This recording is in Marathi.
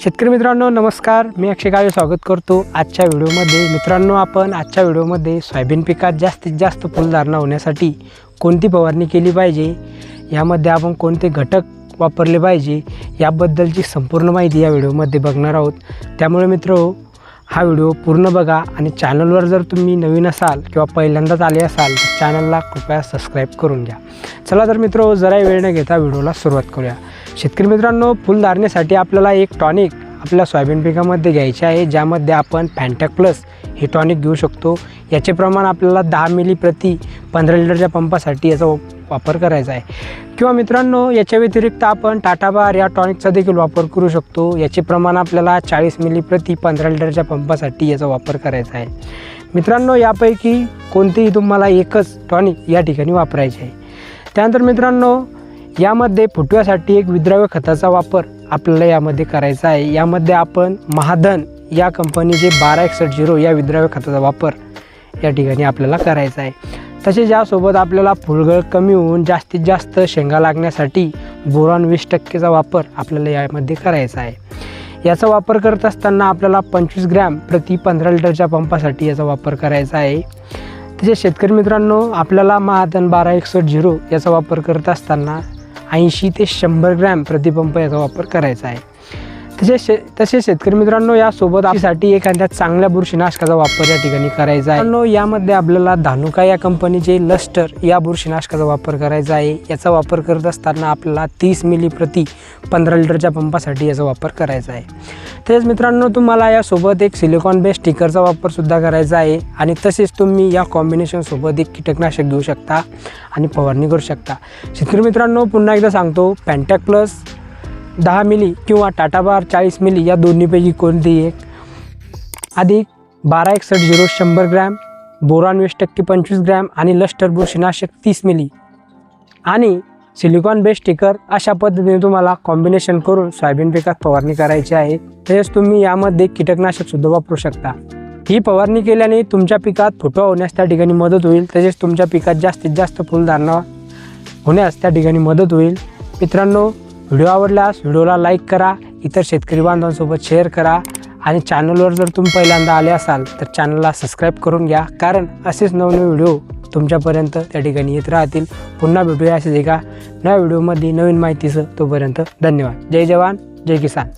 शेतकरी मित्रांनो नमस्कार. मी अक्षय काळे स्वागत करतो आजच्या व्हिडिओमध्ये. मित्रांनो आपण आजच्या व्हिडिओमध्ये सोयाबीन पिकात जास्तीत जास्त फुलधारणा होण्यासाठी कोणती फवारणी केली पाहिजे? यामध्ये आपण कोणते घटक वापरले पाहिजे? याबद्दलची संपूर्ण माहिती या व्हिडिओमध्ये बघणार आहोत. त्यामुळे मित्र हा व्हिडिओ पूर्ण बघा आणि चॅनलवर जर तुम्ही नवीन असाल किंवा पहिल्यांदाच आले असाल तर चॅनलला कृपया सबस्क्राईब करून घ्या. चला तर मित्र जरा वेळ न घेता व्हिडिओला सुरुवात करूया. शेतकरी मित्रांनो फुलधारणेसाठी आपल्याला एक टॉनिक आपल्या सोयाबीन पिकामध्ये घ्यायचे आहे ज्यामध्ये आपण फॅन्टॅक प्लस हे टॉनिक घेऊ शकतो. याचे प्रमाण आपल्याला दहा मिली प्रति पंधरा लिटरच्या पंपासाठी याचा वापर करायचा आहे. किंवा मित्रांनो याच्या व्यतिरिक्त आपण टाटा बार या टॉनिकचा देखील वापर करू शकतो. याचे प्रमाण आपल्याला चाळीस मिली प्रति पंधरा लिटरच्या पंपासाठी याचा वापर करायचा आहे. मित्रांनो यापैकी कोणतेही तुम्हाला एकच टॉनिक या ठिकाणी वापरायचे आहे. त्यानंतर मित्रांनो यामध्ये फुटव्यासाठी एक विद्राव्य खताचा वापर आपल्याला यामध्ये करायचा आहे. यामध्ये आपण महाधन या कंपनीचे बारा एकसष्ट झिरो या विद्राव्य खताचा वापर या ठिकाणी आपल्याला करायचा आहे. तसेच यासोबत आपल्याला फुलगळ कमी होऊन जास्तीत जास्त शेंगा लागण्यासाठी बोरॉन वीस टक्केचा वापर आपल्याला यामध्ये करायचा आहे. याचा वापर करत असताना आपल्याला पंचवीस ग्रॅम प्रति पंधरा लिटरच्या पंपासाठी याचा वापर करायचा आहे. तसेच शेतकरी मित्रांनो आपल्याला महाधन बारा एकसष्ट झिरो याचा वापर करत असताना ऐंशी ते शंभर ग्रॅम प्रतिपंप याचा वापर करायचा आहे. तसेच शे तसेच शेतकरी मित्रांनो यासोबत आपल्यासाठी एखाद्या चांगल्या बुरशीनाशकाचा वापर या ठिकाणी करायचा आहे. मित्रांनो यामध्ये आपल्याला धानुका या कंपनीचे लस्टर या बुरशीनाशकाचा वापर करायचा आहे. याचा वापर करत असताना आपल्याला तीस मिली प्रति पंधरा लिटरच्या पंपासाठी याचा वापर करायचा आहे. तसेच मित्रांनो तुम्हाला यासोबत एक सिलिकॉन बेस स्टिकरचा वापरसुद्धा करायचा आहे. आणि तसेच तुम्ही या कॉम्बिनेशनसोबत एक कीटकनाशक घेऊ शकता आणि फवारणी करू शकता. शेतकरी मित्रांनो पुन्हा एकदा सांगतो पॅन्टॅक प्लस दहा मिली किंवा टाटा बार चाळीस मिली या दोन्हीपैकी कोणती एक? अधिक बारा एकसष्ट झिरो शंभर ग्रॅम बोरान वीस टक्के पंचवीस ग्रॅम आणि लष्टर बुरशीनाशक तीस मिली. आणि सिलिकॉन बेस्ट स्टिकर अशा पद्धतीने तुम्हाला कॉम्बिनेशन करून सोयाबीन पिकात फवारणी करायची आहे. तसेच तुम्ही यामध्ये कीटकनाशकसुद्धा वापरू शकता. ही फवारणी केल्याने तुमच्या पिकात फुटवा होण्यास त्या ठिकाणी मदत होईल. तसेच तुमच्या पिकात जास्तीत जास्त फुलधारणा होण्यास त्या ठिकाणी मदत होईल. मित्रांनो व्हिडिओ आवडल्यास व्हिडिओला लाईक करा. इतर शेतकरी बांधवांसोबत शेअर करा. आणि चॅनलवर जर तुम्ही पहिल्यांदा आले असाल तर चॅनलला सबस्क्राईब करून घ्या. कारण असेच नवनवे व्हिडिओ तुमच्यापर्यंत त्या ठिकाणी येत राहतील. पुन्हा भेटूया असेच एका नव्या व्हिडिओमध्ये नवीन माहितीसह तोपर्यंत धन्यवाद. जय जवान जय किसान.